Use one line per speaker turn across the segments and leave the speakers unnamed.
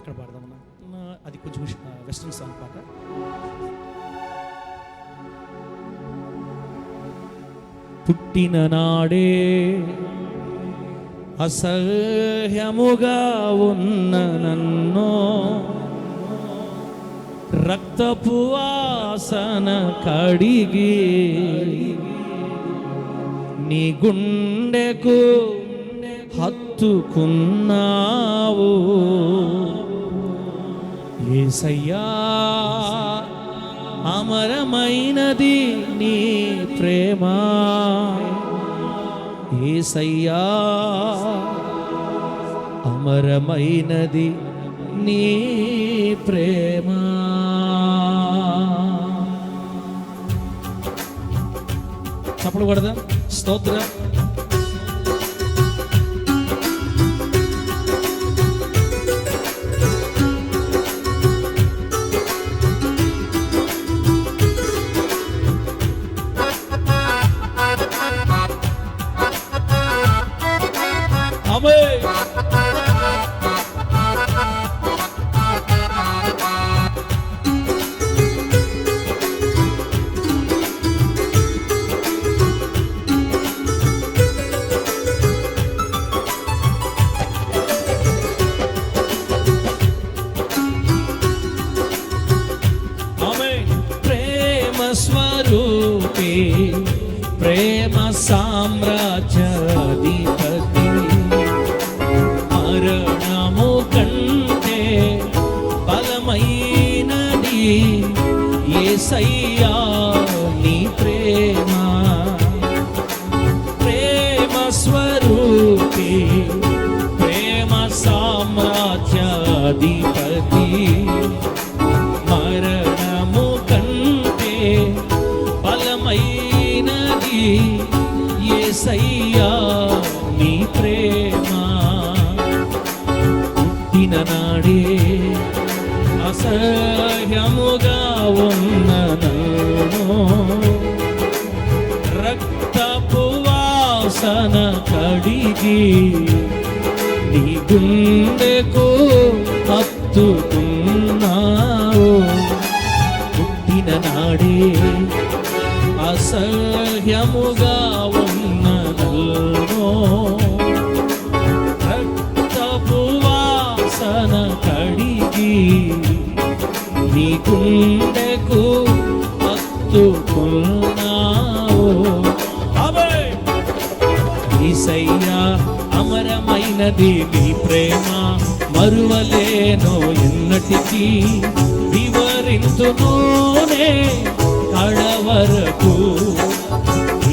అక్కడ పాడదామన్నా అది కొంచెం వెస్ట్రన్ సాంగ్ పాట. పుట్టిన నాడే అసహ్యముగా ఉన్న నన్ను రక్తపు వాసన కడిగి నీ గుండెకు హత్తుకున్నావు. ఏసయ్యా అమరమైనది నీ ప్రేమ. ఏసయ్యా అమరమైనది నీ ప్రేమ. చప్పుడు కొడదా? స్తోత్రం. ఏసయ్యా నీ గుండెకు హత్తుకున్నావు. పుట్టిన నాడే అసహ్యముగా ఉన్న నన్ను రక్తపు వాసన కడిగి నీ గుండెకు హత్తుకున్నావు. ఈసయ్యా అమరమైనది నీ ప్రేమ మరువలేను ఎన్నటికీ వివరింతునూనే కడవరకు.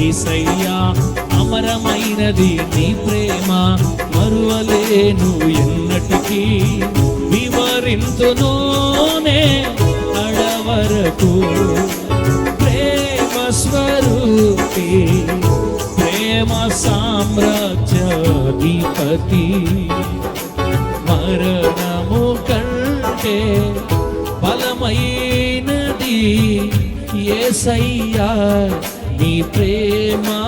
ఈసయ్యా అమరమైనది నీ ప్రేమ మరువలేను ఎన్నటికీ వివరింతునూనే కడవరకు. ప్రేమ స్వరూపి ప్రేమ సామ్రాజ్యాధిపతి మరణము కంటే బలమైనది ఏసయ్యా నీ ప్రేమా.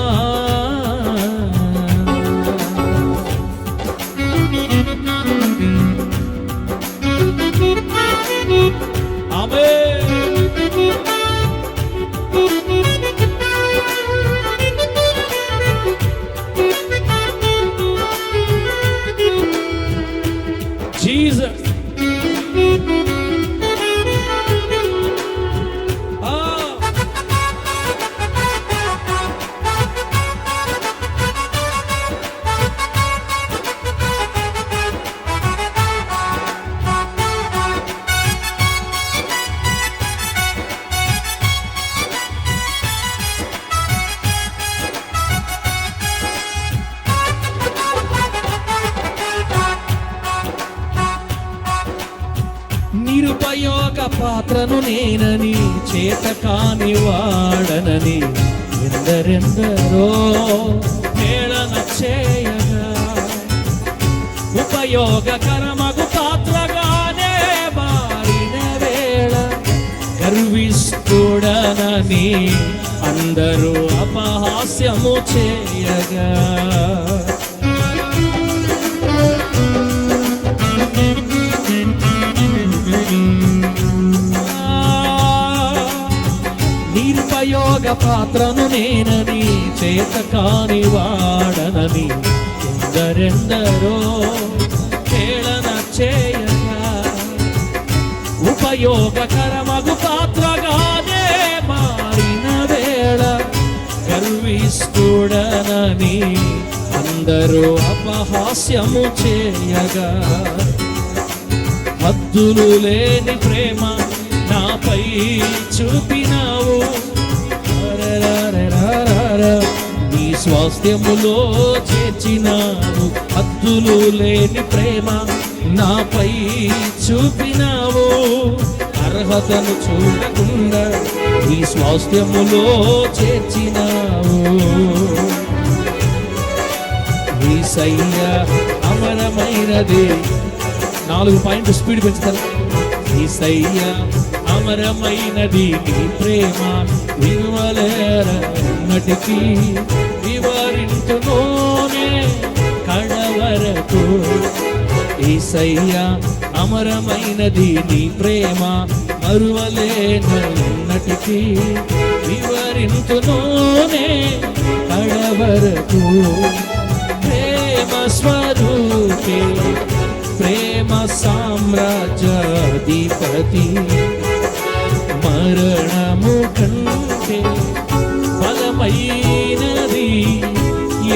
పాత్రను నేనని చేత కాని వాడనని ఎందరెందరో మేళన చేయగా ఉపయోగకరమగు పాత్రగానే మారిన వేళ గర్విస్తుడనని అందరూ అపహాస్యము చేయగా. పాత్రను నేనని చేత కాని వాడనని ఎందరెందరో కేళన చేయగా ఉపయోగకరమగు పాత్రగానే మారిన వేళ గర్విస్తుడనని అందరూ అపహాస్యము చేయగా. హద్దులు లేని ప్రేమ నాపై చూపి రరరరరరర. నీ స్వాస్థ్యములో చేర్చినాను. హద్దులు లేని ప్రేమ నాపై చూపినావు. అర్హతను చూడకుండా నీ స్వాస్థ్యములో చేర్చినావు. నీ సయ్య అమరమైనది. నాలుగు పాయింట్ స్పీడ్ పెంచుతారు ఈ అమరమైనది నీ ప్రేమ విలువలేరన్నటికీ వివరించునోనే కడవరకు. ఈ సయ్య అమరమైనది నీ ప్రేమ మరువలేనన్నటికీ వివరించునోనే కడవరకు. ప్రేమ స్వరూపే ప్రేమ సామ్రాజ్యాధిపతి. మరణము కంటే బలమైనది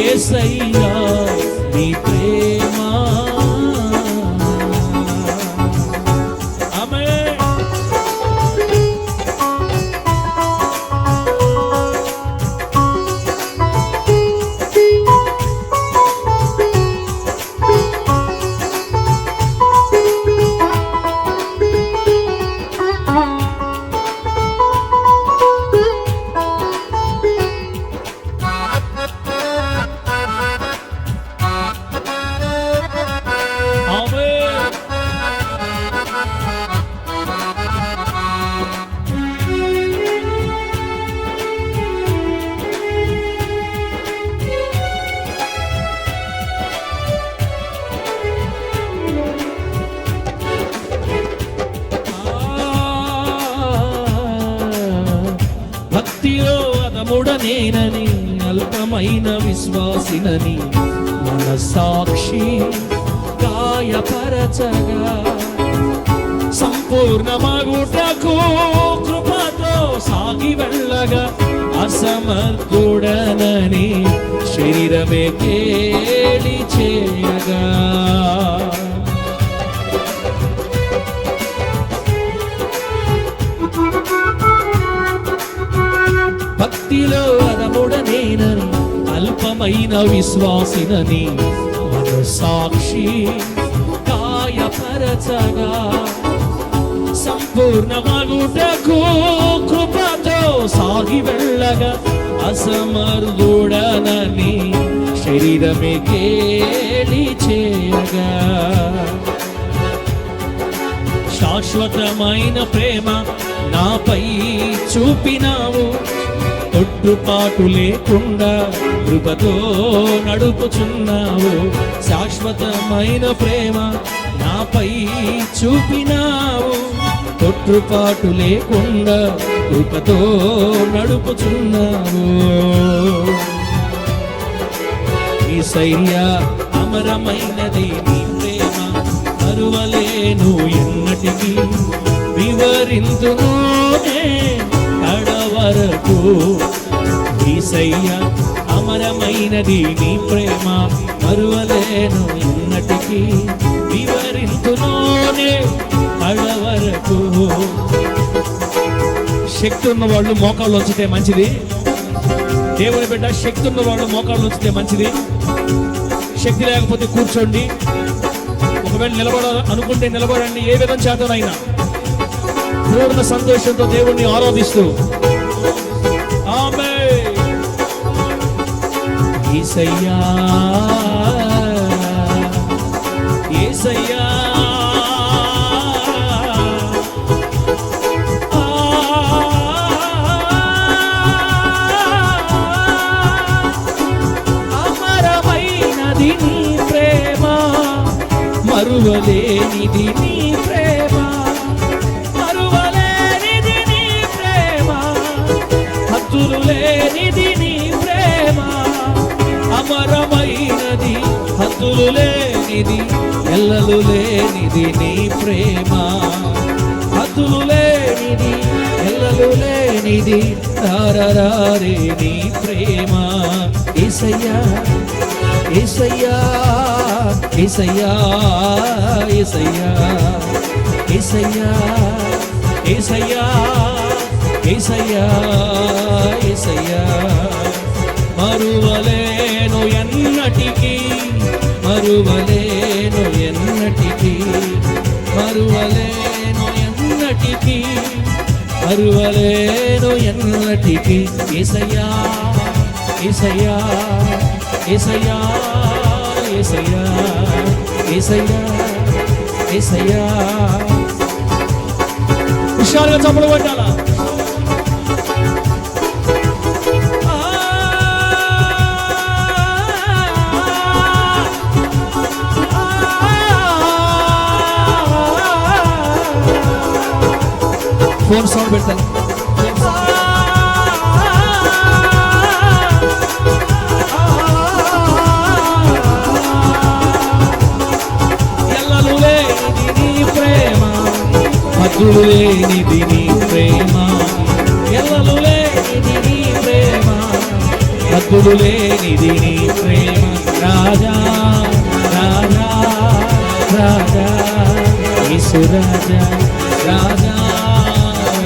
ఏసయ్యా నీ ప్రేమ గాయపరచగా సంపూర్ణమగుటకు కృపతో సాగి వెళ్ళగా అసమర్థుడనని శరీరమే కేళి చేయగా. భక్తిలో అదముడనేనని అల్పమైన విశ్వాసినని మన సాక్షి కాయపరచగా సంపూర్ణమగుటకు కృపతో సాగి వెళ్ళగా అసమర్థుడనని శరీరమే కేలి చేయగా. శాశ్వతమైన ప్రేమ నాపై చూపినావు. తొట్టుపాటు లేకుండా కృపతో నడుపుచున్నావు. శాశ్వతమైన ప్రేమ నాపై చూపినావు. తొట్టుపాటు లేకుండా కృపతో నడుపుచున్నావు. శైర్య అమరమైనది నీ ప్రేమ మరువలేను ఎన్నటికీ. వివరిందునే కడవరకు ఈసయ్య అమరమైనది నీ ప్రేమ మరువలేను ఎన్నటికీ. వివరింతునోనే అడవరకు శక్తి ఉన్న వాళ్ళు మోకాళ్ళు వచ్చితే మంచిది. దేవుని బిడ్డ శక్తి ఉన్న వాళ్ళు మోకాళ్ళు వచ్చితే మంచిది. శక్తి లేకపోతే కూర్చోండి. ఒకవేళ నిలబడ అనుకుంటే నిలబడండి. ఏ విధం చేతనైనా. పూర్ణ సంతోషంతో దేవుణ్ణి ఆరాధిస్తూ ఈసయ్యా ఏసయ్యా. అమరమైనది నీ ప్రేమ మరువలేనిది నీ ప్రేమ మరువలేనిది నీ ప్రేమ హద్దులు లేనిది నీ అమరమైనది హద్దులు లేనిది ఎల్లలు లేనిది నీ ప్రేమ. హద్దులు లేనిది ఎల్లలు లేనిది రారరారే నీ ప్రేమ. ఏసయ్యా ఏసయ్యా ఏసయ్యా ఏసయ్యా ఏసయ్యా ఏసయ్యా ఏసయ్యా ఏసయ్యా. మరువలే ఎన్నటికీ మరువలేను ఎన్నటికీ మరువలేను ఎన్నటికీ మరువలేను ఎన్నటికీ. ఏసయ్యా ఏసయ్యా ఏసయ్యా ఏసయ్యా ఏసయ్యా ఏసయ్యా. విషయాలుగా చప్పుడు కొట్టాలా? ఫోన్ సౌండ్ పెడతాను. ఎల్లలు లేనిది నీ ప్రేమ ప్రేమ. ఎల్లలు లేనిది నీ ప్రేమ లేనిది నీ ప్రేమ. రాజా రాజా రాజా యేసు రాజా రాజా.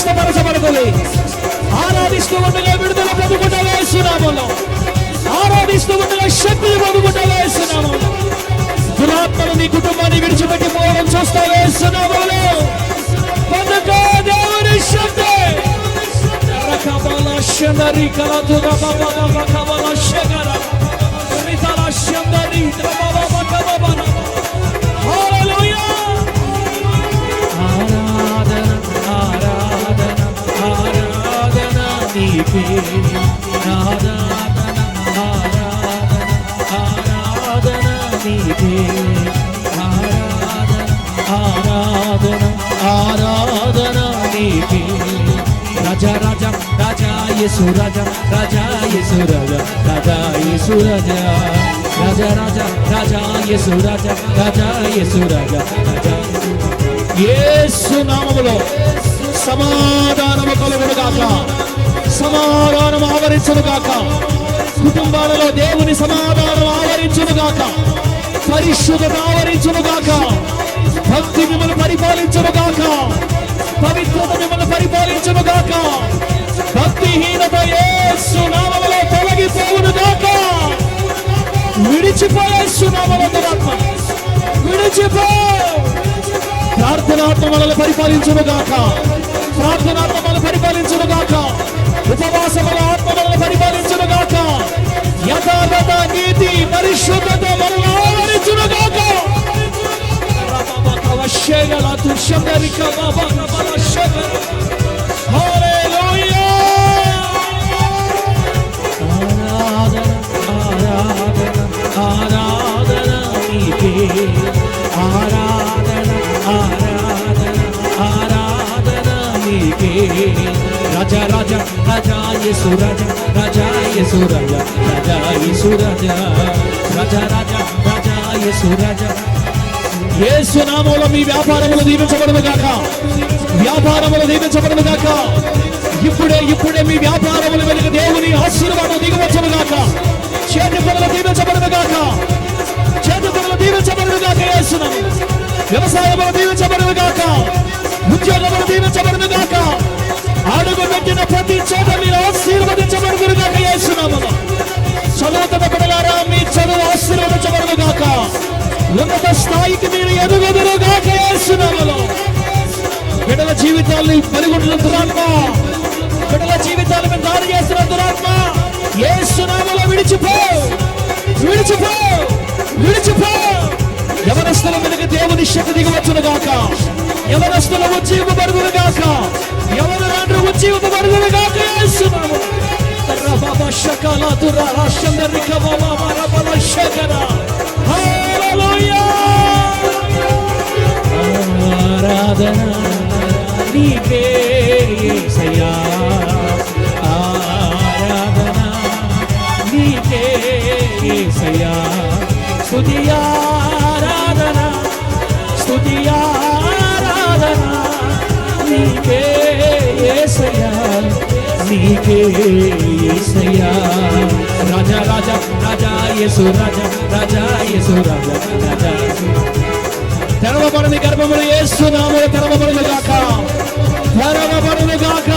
స్వస్థపరచబడుతుంది ఆరాధిస్తూ ఉండగా విడుదల పొందుకుంటా వేస్తున్నాములో ఆరాధిస్తూ ఉండగా శక్తిని పొందుకుంటా వేస్తున్నాములో దురాత్మను నీ కుటుంబాన్ని విడిచిపెట్టి పోవడం చూస్తా వేస్తున్నాములో పొందుకో దేవుని శక్తి. రకబల శనరి కలదు రబబబ కబల శగర రితల శందరి రబబబ యేసు రాజా రాజా యేసు రాజా రాజా యేసు రాజా రాజా రాజా రాజా యేసు రాజా రాజా యేసు రాజా రాజా యేసు నామములో సమాధానము కలుగును గాక. సమాధానం ఆవరించును గాక. కుటుంబాలలో దేవుని సమాధానం ఆవరించును గాక. పరిశుద్ధత ఆవరించును గాక. భక్తి మిమ్మల్ని పరిపాలించును గాక. పవిత్రత మిమ్మల్ని పరిపాలించును గాక. ప్రార్థనాత్మ మనల్ని పరిపాలించును గాక ప్రార్థనాత్మ మనల్ని పరిపాలించును గాక ఉపవాసముల ఆత్మ మనల్ని పరిపాలించును గాక యథార్థత నీతి పరిశుద్ధత మనల్ని ఆవరించును గాక అవశ్యగల దుష్యమరిక ఆరాధన ఆరాధన ఆరాధన ఆరాధన రాజా రాజా రాజా యేసు రాజా రాజా యేసు రాజా రాజా యేసు రాజా రాజా రాజా రాజా యేసు రాజా. యేసు నామములో మీ వ్యాపారములు దీవించబడును గాక. వ్యాపారములు దీవించబడును గాక. ఇప్పుడే ఇప్పుడే మీ వ్యాపారములు వెనుక దేవుని ఆశీర్వాదం దిగవచ్చును గాక. చేతి పనులు దీవించబడును గాక. చేతి పనులు దీవించబడును గాక యేసునామం వ్యవసాయములు దీవించబడును గాక. ఉద్యోగములు దీవించబడును గాక అడుగు పెట్టిన ప్రతి చోట మీరు ఆశీర్వదించబడును గాక యేసునామం చదువుతున్న పిల్లలారా మీ చదువు ఉన్నత స్థాయికి మీరు ఎదుగుదురు గాక యేసునామములో బిడ్డల జీవితాల్ని పరిగొంటున్న దురాత్మ. బిడ్డల జీవితాల మీద దాడి చేస్తున్న దురాత్మ ఏ సునామలో విడిచిపో. విడిచిపో. విడిచిపో. యవనస్తుల మీదకి దేవుని శక్తి దిగవచ్చును గాక. యవనస్తుల ఉజ్జీవపడుగును గాక. యవనులందరూ ఉజ్జీవపడుగును గాక. యేసునామములో రబబ శకల దుర రాష్ట్రందరిక బాబా రబల శకర. హల్లెలూయా. ఆరాధన నీకే యేసయ్యా ఆరాధన నీకే యేసయ్యా స్తుతి ఆరాధన స్తుతి ఆరాధన యేసయ్యా నీకే యేసయ్యా రాజా రాజా రాజా యేసు రాజా రాజా యేసు రాజా రాజా యేసు. తెరవబడని గర్భములు ఏసునామలు తెరవబడును గాక తెరవబడును గాక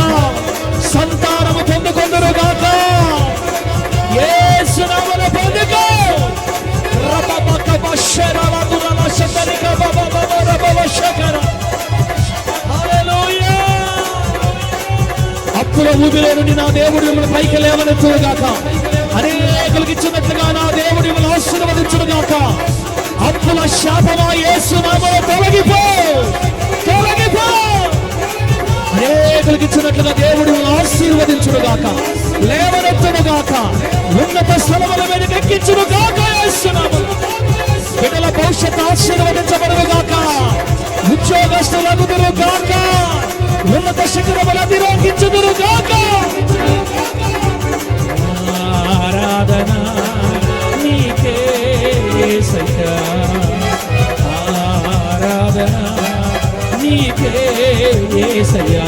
లేవనెత్తుగాక అనేకులకు ఇచ్చినట్లుగా నా దేవుడి మిమ్మల్ని ఆశీర్వదించుడుగాక అప్పుల శాపమా యేసునామలో తొలగిపో. తొలగిపో. అనేకులకు ఇచ్చినట్లుగా దేవుడు మిమ్మల్ని ఆశీర్వదించుడుగాక లేవనెత్తుడుగాక ఉన్నత స్థలముల మీద ఎక్కించుడుగాక యేసునామలో బిడ్డల భవిష్యత్తు ఆశీర్వదించబడుగాక ఉద్యోగస్తులగుదురు గాక ఉన్నత శిఖరములు అధిరోహించుదురు గాక ఆరాధన నీకే సయ్యా ఆరాధన నీకే సయ్యా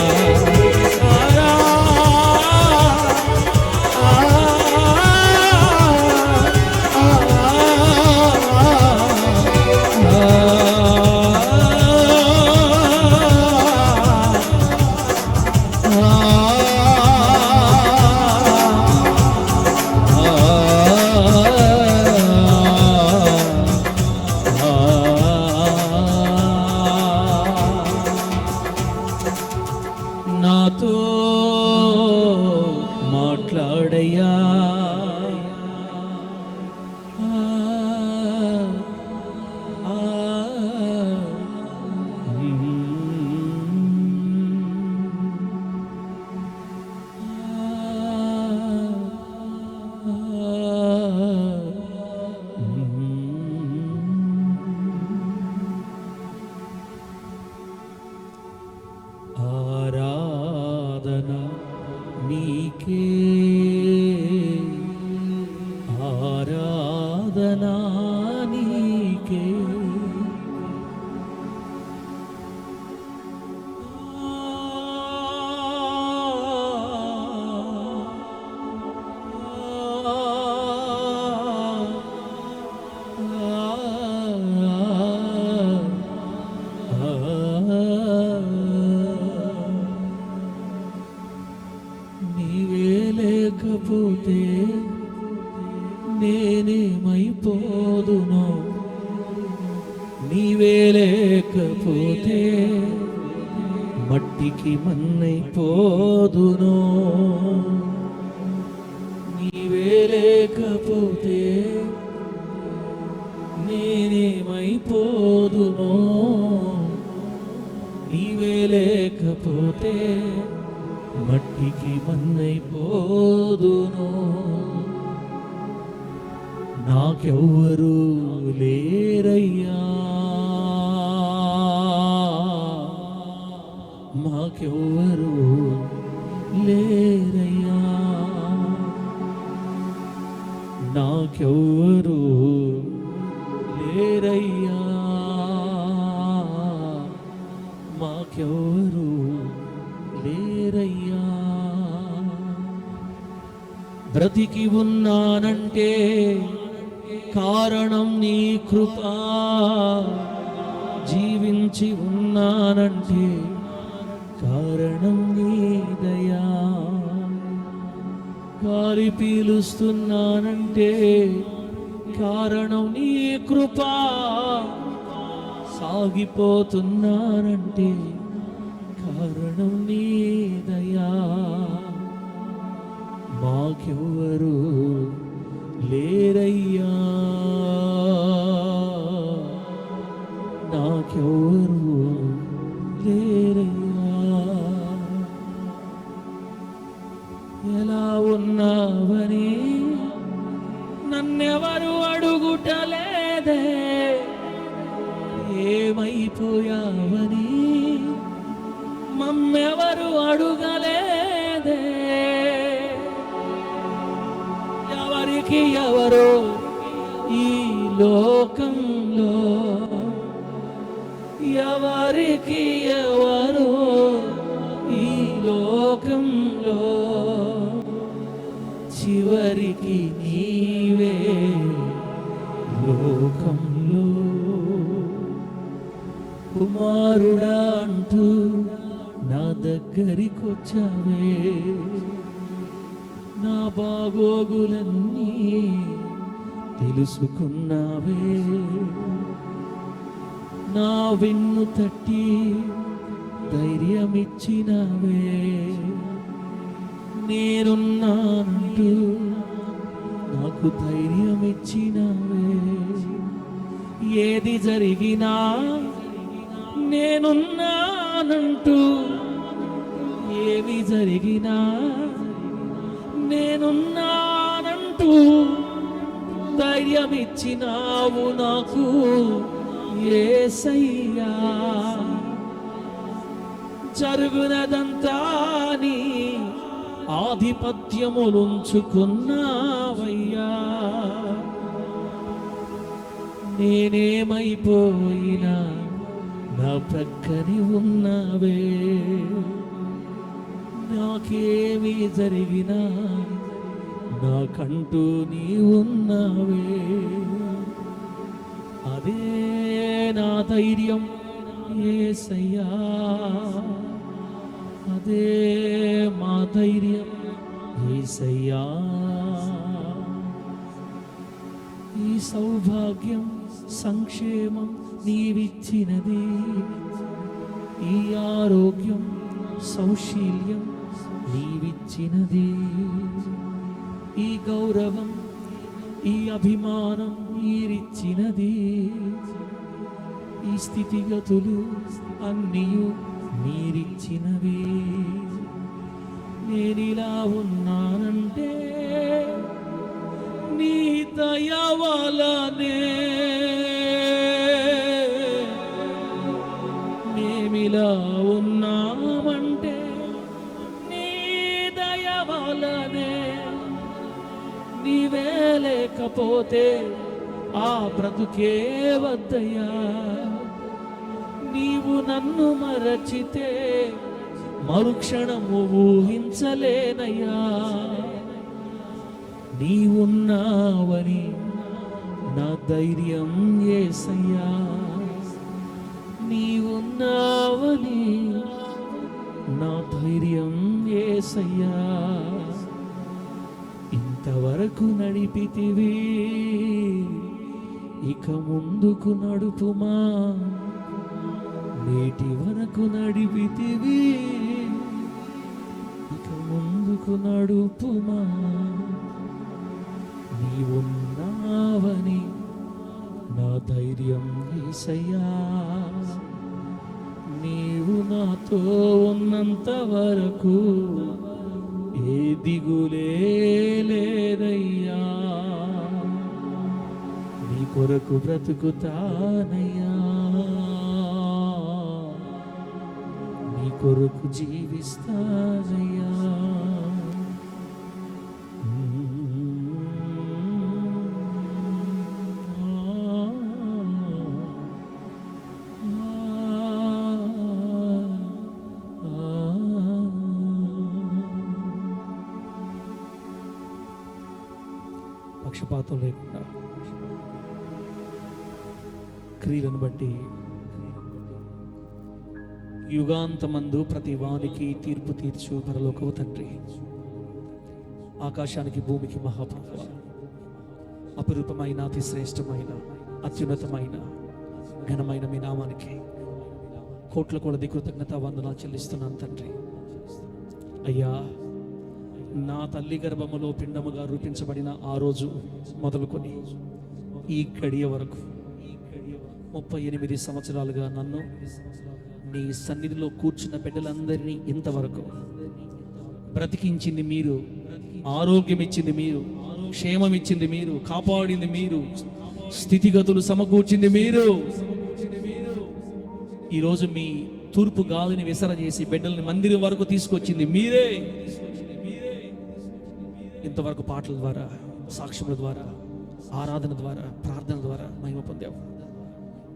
లేకపోతే మట్టికి మన్నైపోదును. నీవే లేకపోతే నేనేమైపోదును. నీవే లేకపోతే మట్టికి మన్నైపోదును. నాకెవ్వరూ లే మాకెవ్వరు లేరయ్యా. నాకెవ్వరు లేరయ్యా. మాకెవ్వరు లేరయ్యా. బ్రతికి ఉన్నానంటే కారణం నీ కృపా. జీవించి ఉన్నానంటే కారణం నీ దయా. పీలుస్తున్నానంటే కారణం నీ కృపా. సాగిపోతున్నానంటే కారణం నీదయా మాకెవ్వరు లేరయ్యా. నాకెవ్వరు ఏమైపోయావని మమ్మెవరు అడుగలేదే. ఎవరికి ఎవరో ఈ లోకంలో ఎవరికి ఎవరో ఈ లోకంలో చివరికి కుమారుడా అంటూ నా దగ్గరికొచ్చావే. నా బాగోగులన్నీ తెలుసుకున్నావే. నా వెన్ను తట్టి ధైర్యమిచ్చినావే. నేనున్నానంటూ నాకు ధైర్యమిచ్చినావే. ఏది జరిగినా నేనున్నానంటూ ఏమి జరిగినా నేనున్నానంటూ ధైర్యమిచ్చినావు నాకు ఏసయ్యా. జరుగునదంతా నీ ఆధిపత్యములుంచుకున్నావయ్యా. నేనేమైపోయినా నా ప్రక్కని ఉన్నావే. నాకేమి జరిగినా నాకంటూ నీ ఉన్నావే. అదే నా ధైర్యం ఏసయ్యా. అదే మా ధైర్యం ఏసయ్యా. ఈ సౌభాగ్యం సంక్షేమం నీవిచ్చినది. ఈ ఆరోగ్యం సౌశీల్యం నీవిచ్చినది. ఈ గౌరవం ఈ అభిమానం మీరిచ్చినది ఈ స్థితిగతులు అన్నీయు మీరిచ్చినవే నేనిలా ఉన్నానంటే నీ దయ వలనే నీవే లేకపోతే ఆ బ్రతుకే వద్దయ్యా. నీవు నన్ను మరచితే మరుక్షణము ఊహించలేనయ్యా. నీవున్నావని నా ధైర్యం ఏసయ్యా. నీవున్నావని నా ధైర్యం ఏసయ్యా. ఇంతవరకు నడిపితివి. ఇక ముందుకు నడుపుమా? నేటి వరకు నడిపితివి. ఇక ముందుకు నడుపుమా? నీవున్నావని నా ధైర్యం ఈసయ్యా నీవు నాతో ఉన్నంత వరకు ఏ దిగులే కొరకు బ్రతుకుతానయ్యా. నీ కొరకు జీవిస్తానయ్యా. క్రియలను బట్టి యుగాంతమందు ప్రతి వానికి తీర్పు తీర్చు పరలోకవు తండ్రి. ఆకాశానికి భూమికి మహాప్రభు అపురూపమైన అతి శ్రేష్టమైన అత్యున్నతమైన ఘనమైన మీ నామానికి కోట్ల కొలది కృతజ్ఞత వందనాలు చెల్లిస్తున్నాను తండ్రి. అయ్యా నా తల్లి గర్భములో పిండముగా రూపించబడిన ఆ రోజు మొదలుకొని ఈ గడియ వరకు ముప్పై ఎనిమిది సంవత్సరాలుగా నన్ను నీ సన్నిధిలో కూర్చున్న బిడ్డలందరినీ ఇంతవరకు బ్రతికించింది మీరు ఆరోగ్యం ఇచ్చింది మీరు క్షేమం ఇచ్చింది మీరు కాపాడింది మీరు స్థితిగతులు సమకూర్చింది మీరు. ఈరోజు మీ తూర్పు గాలిని విసర చేసి బిడ్డల్ని మందిరం వరకు తీసుకొచ్చింది మీరే. ఇంతవరకు పాటల ద్వారా సాక్ష్యముల ద్వారా ఆరాధన ద్వారా ప్రార్థన ద్వారా మహిమ పొందాము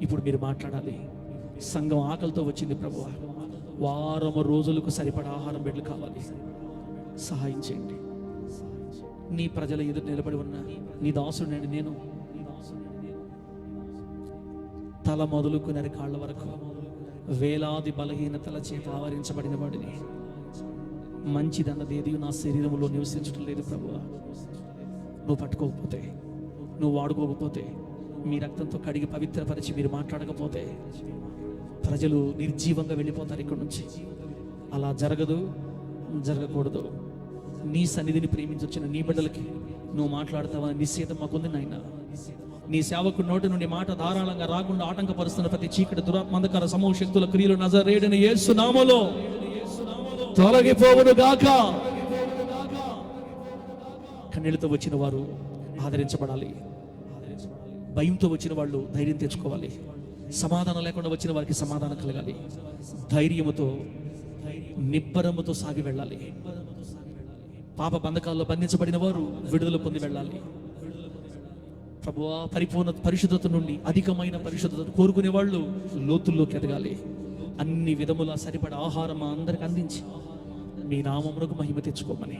ఇప్పుడు మీరు మాట్లాడాలి. సంఘం ఆకలితో వచ్చింది ప్రభు వారం రోజులకు సరిపడా ఆహారం బిడ్డలు కావాలి. సహాయం చేయండి. నీ ప్రజల ఎదురు నిలబడి ఉన్న నీ దాసుడినండి నేను. తల మొదలుకునే కాళ్ళ వరకు వేలాది బలహీనతల చేత ఆవరించబడిన వాడిని. మంచిదన్నది ఏది నా శరీరంలో నివసించడం లేదు ప్రభు నువ్వు పట్టుకోకపోతే నువ్వు వాడుకోకపోతే మీ రక్తంతో కడిగి పవిత్రపరిచి మీరు మాట్లాడకపోతే ప్రజలు నిర్జీవంగా వెళ్ళిపోతారు ఇక్కడ నుంచి. అలా జరగదు జరగకూడదు. నీ సన్నిధిని ప్రేమించొచ్చిన నీ బిడ్డలకి నువ్వు మాట్లాడతావని నిశ్చేత మాకుంది నాయన. నీ సేవకు నోటి నుండి మాట ధారాళంగా రాకుండా ఆటంకపరుస్తున్న ప్రతి చీకటి దురాత్మంధకర సమూహ శక్తుల క్రియలు నజరేడని యేసు నామలో తొలగిపోవును గాక. కన్నీళ్ళతో వచ్చిన వారు ఆదరించబడాలి. భయంతో వచ్చిన వాళ్ళు ధైర్యం తెచ్చుకోవాలి. సమాధానం లేకుండా వచ్చిన వారికి సమాధానం కలగాలి. ధైర్యముతో నిబ్బరముతో సాగి వెళ్ళాలి. పాప బంధకాల్లో బంధించబడిన వారు విడుదల పొంది వెళ్ళాలి. ప్రభువా పరిపూర్ణ పరిశుద్ధత నుండి అధికమైన పరిశుద్ధతను కోరుకునే వాళ్ళు లోతుల్లోకి ఎదగాలి. అన్ని విధముల సరిపడ ఆహారం మా అందరికి అందించి మీ నామమునకు మహిమ తెచ్చుకోమని.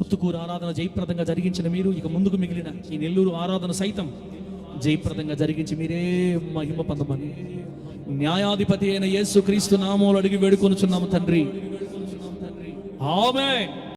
ఉత్తుకూరు ఆరాధన జయప్రదంగా జరిగించిన మీరు ఇక ముందుకు మిగిలిన ఈ నెల్లూరు ఆరాధన సైతం జయప్రదంగా జరిగించి మీరే మహిమ పొందమని. న్యాయాధిపతి అయిన యేసు క్రీస్తు నామోలు అడిగి వేడుకొనుచున్నాము తండ్రి. ఆమె